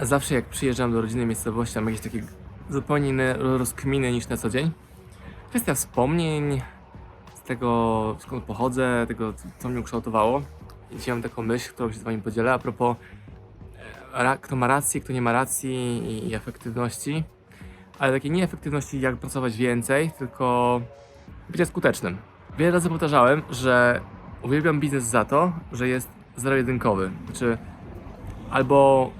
Zawsze jak przyjeżdżam do rodzinnej miejscowości, mam jakieś takie zupełnie inne rozkminy niż na co dzień. Kwestia wspomnień, z tego skąd pochodzę, tego co mnie ukształtowało. I dzisiaj mam taką myśl, którą się z wami podzielę a propos e, kto ma rację, kto nie ma racji i, efektywności. Ale takiej nie efektywności jak pracować więcej, tylko bycie skutecznym. Wiele razy powtarzałem, że uwielbiam biznes za to, że jest zero-jedynkowy. Znaczy albo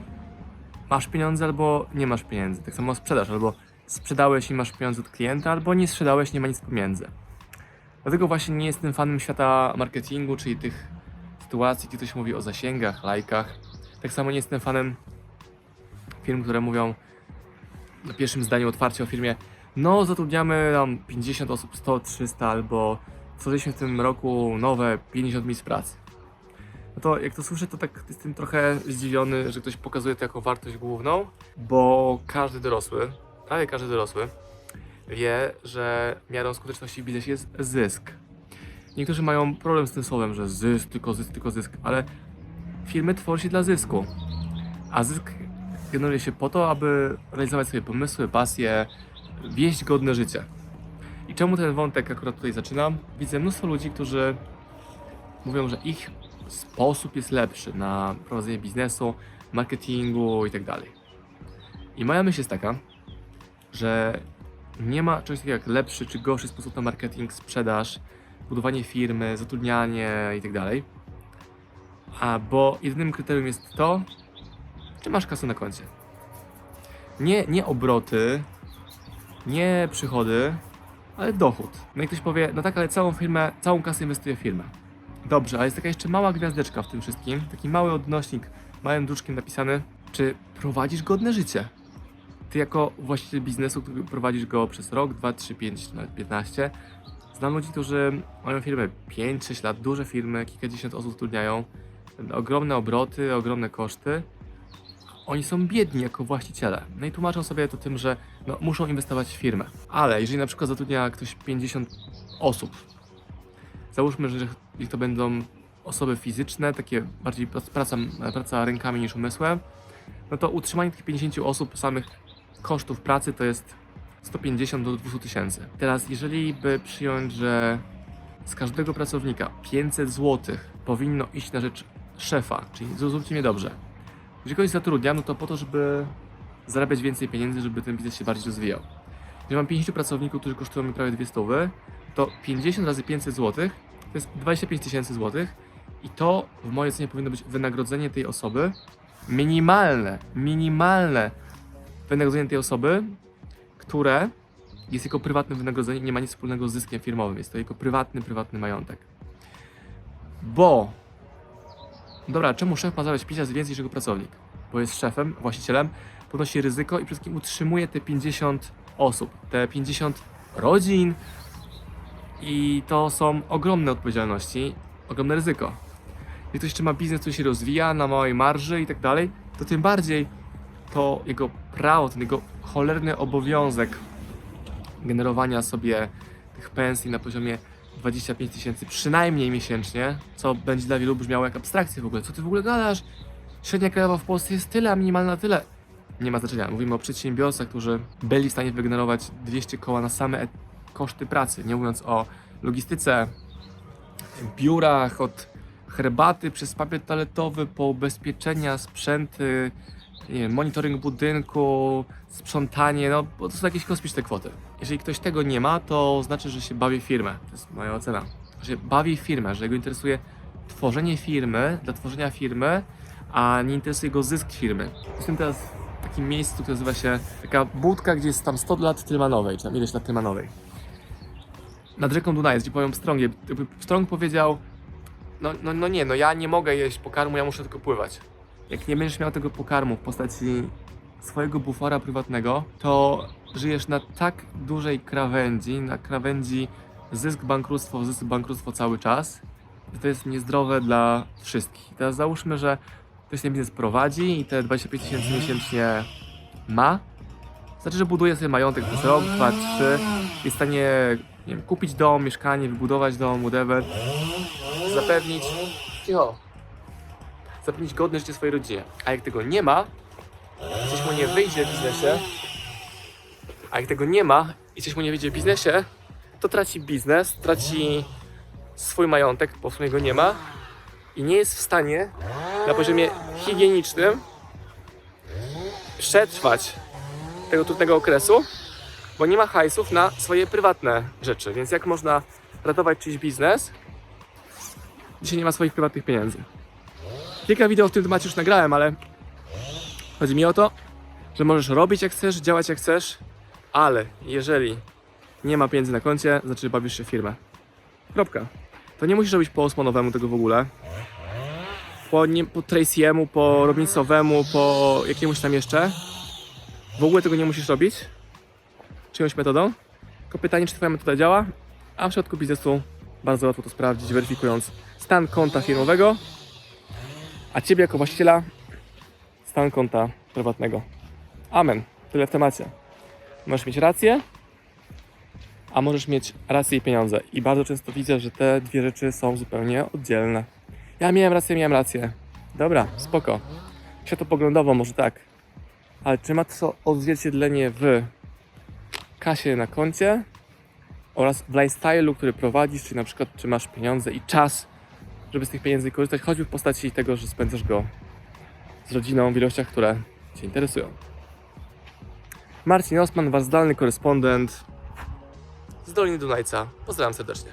masz pieniądze, albo nie masz pieniędzy. Tak samo sprzedaż, albo sprzedałeś i masz pieniądze od klienta, albo nie sprzedałeś, nie ma nic pomiędzy. Dlatego właśnie nie jestem fanem świata marketingu, czyli tych sytuacji, gdzie ktoś mówi o zasięgach, lajkach. Tak samo nie jestem fanem firm, które mówią na pierwszym zdaniu otwarcie o firmie no zatrudniamy tam 50 osób, 100, 300 albo stworzyliśmy w tym roku nowe 50 miejsc pracy. No to jak to słyszę, to tak jestem trochę zdziwiony, że ktoś pokazuje to jako wartość główną, bo każdy dorosły, prawie każdy dorosły wie, że miarą skuteczności w biznesie jest zysk. Niektórzy mają problem z tym słowem, że zysk, tylko zysk, tylko zysk, ale firmy tworzy się dla zysku. A zysk generuje się po to, aby realizować swoje pomysły, pasje, wieść godne życie. I czemu ten wątek akurat tutaj zaczynam? Widzę mnóstwo ludzi, którzy mówią, że ich sposób jest lepszy na prowadzenie biznesu, marketingu itd. I moja myśl jest taka, że nie ma czegoś takiego jak lepszy czy gorszy sposób na marketing, sprzedaż, budowanie firmy, zatrudnianie itd. A bo jedynym kryterium jest to, czy masz kasę na koncie. Nie, nie obroty, nie przychody, ale dochód. No i ktoś powie, no tak, ale całą firmę, całą kasę inwestuje w firmę. Dobrze, ale jest taka jeszcze mała gwiazdeczka w tym wszystkim, taki mały odnośnik, małym druczkiem napisany, czy prowadzisz godne życie? Ty jako właściciel biznesu, prowadzisz go przez rok, 2, 3, 5, nawet 15, znam ludzi, którzy mają firmę 5-6 lat, duże firmy, kilkadziesiąt osób zatrudniają, ogromne obroty, ogromne koszty. Oni są biedni jako właściciele. No i tłumaczą sobie to tym, że no, muszą inwestować w firmę. Ale jeżeli na przykład zatrudnia ktoś 50 osób, załóżmy, że niech to będą osoby fizyczne, takie bardziej prac- praca, praca rękami niż umysłem, no to utrzymanie tych 50 osób samych kosztów pracy to jest 150 do 200 tysięcy. Teraz, jeżeli by przyjąć, że z każdego pracownika 500 zł powinno iść na rzecz szefa, czyli zrozumcie mnie dobrze, jeżeli kogoś zatrudniam, no to po to, żeby zarabiać więcej pieniędzy, żeby ten biznes się bardziej rozwijał. Jeżeli mam 50 pracowników, którzy kosztują mi prawie 200, to 50 razy 500 zł to jest 25 tysięcy złotych i to w mojej ocenie powinno być wynagrodzenie tej osoby minimalne, minimalne wynagrodzenie tej osoby, które jest jego prywatnym wynagrodzeniem, nie ma nic wspólnego z zyskiem firmowym, jest to jego prywatny, prywatny majątek. Bo Dobra, czemu szef ma zarabiać 5 razy więcej niż jego pracownik? Bo jest szefem, właścicielem, ponosi ryzyko i przede wszystkim utrzymuje te 50 osób, te 50 rodzin i to są ogromne odpowiedzialności, ogromne ryzyko. Jeśli ktoś jeszcze ma biznes, który się rozwija na małej marży i tak dalej, to tym bardziej to jego prawo, ten jego cholerny obowiązek generowania sobie tych pensji na poziomie 25 tysięcy przynajmniej miesięcznie, co będzie dla wielu brzmiało jak abstrakcja w ogóle. Co ty w ogóle gadasz? Średnia krajowa w Polsce jest tyle, a minimalna tyle. Nie ma znaczenia. Mówimy o przedsiębiorcach, którzy byli w stanie wygenerować 200 koła na same koszty pracy, nie mówiąc o logistyce, biurach, od herbaty przez papier toaletowy po ubezpieczenia, sprzęty, wiem, monitoring budynku, sprzątanie, no bo to są jakieś kosmiczne kwoty. Jeżeli ktoś tego nie ma, to znaczy, że się bawi firmę. To jest moja ocena. Że bawi firmę, że go interesuje tworzenie firmy dla tworzenia firmy, a nie interesuje go zysk firmy. Jestem teraz w takim miejscu, które nazywa się taka budka, gdzie jest tam 100 lat Tylmanowej, czy tam ileś lat Tylmanowej. Nad rzeką Dunajec, gdzie powiem Strąg, jakby Strąg powiedział no, no, no nie, no ja nie mogę jeść pokarmu, ja muszę tylko pływać. Jak nie będziesz miał tego pokarmu w postaci swojego bufora prywatnego, to żyjesz na tak dużej krawędzi, na krawędzi zysk, bankructwo, zysk, bankructwo cały czas, że to jest niezdrowe dla wszystkich. Teraz załóżmy, że ktoś ten biznes prowadzi i te 25 tysięcy miesięcznie ma, znaczy, że buduje sobie majątek przez rok, dwa, trzy, jest w stanie nie wiem, kupić dom, mieszkanie, wybudować dom, whatever, zapewnić, cicho, zapewnić godne życie swojej rodzinie. A jak tego nie ma, coś mu nie wyjdzie w biznesie, a jak tego nie ma i coś mu nie wyjdzie w biznesie, to traci biznes, traci swój majątek, bo w sumie go nie ma i nie jest w stanie na poziomie higienicznym przetrwać tego trudnego okresu, bo nie ma hajsów na swoje prywatne rzeczy. Więc jak można ratować czyjś biznes, dzisiaj nie ma swoich prywatnych pieniędzy. Kilka wideo w tym temacie już nagrałem, ale chodzi mi o to, że możesz robić jak chcesz, działać jak chcesz, ale jeżeli nie ma pieniędzy na koncie, znaczy bawisz się w firmę. Kropka. To nie musisz robić po Osmanowemu tego w ogóle. Po, po Tracy'emu, po Robinsowemu, po jakiemuś tam jeszcze. W ogóle tego nie musisz robić. Czyjąś metodą. Tylko pytanie, czy twoja metoda działa, a w przypadku biznesu bardzo łatwo to sprawdzić, weryfikując stan konta firmowego, a ciebie jako właściciela stan konta prywatnego. Amen. Tyle w temacie. Możesz mieć rację, a możesz mieć rację i pieniądze. I bardzo często widzę, że te dwie rzeczy są zupełnie oddzielne. Ja miałem rację, miałem rację. Dobra, spoko. Światopoglądowo może tak. Ale czy ma to odzwierciedlenie w kasie na koncie oraz w lifestyle'u, który prowadzisz, czyli na przykład czy masz pieniądze i czas, żeby z tych pieniędzy korzystać, choćby w postaci tego, że spędzasz go z rodziną w ilościach, które Cię interesują. Marcin Osman, Wasz zdalny korespondent z Doliny Dunajca. Pozdrawiam serdecznie.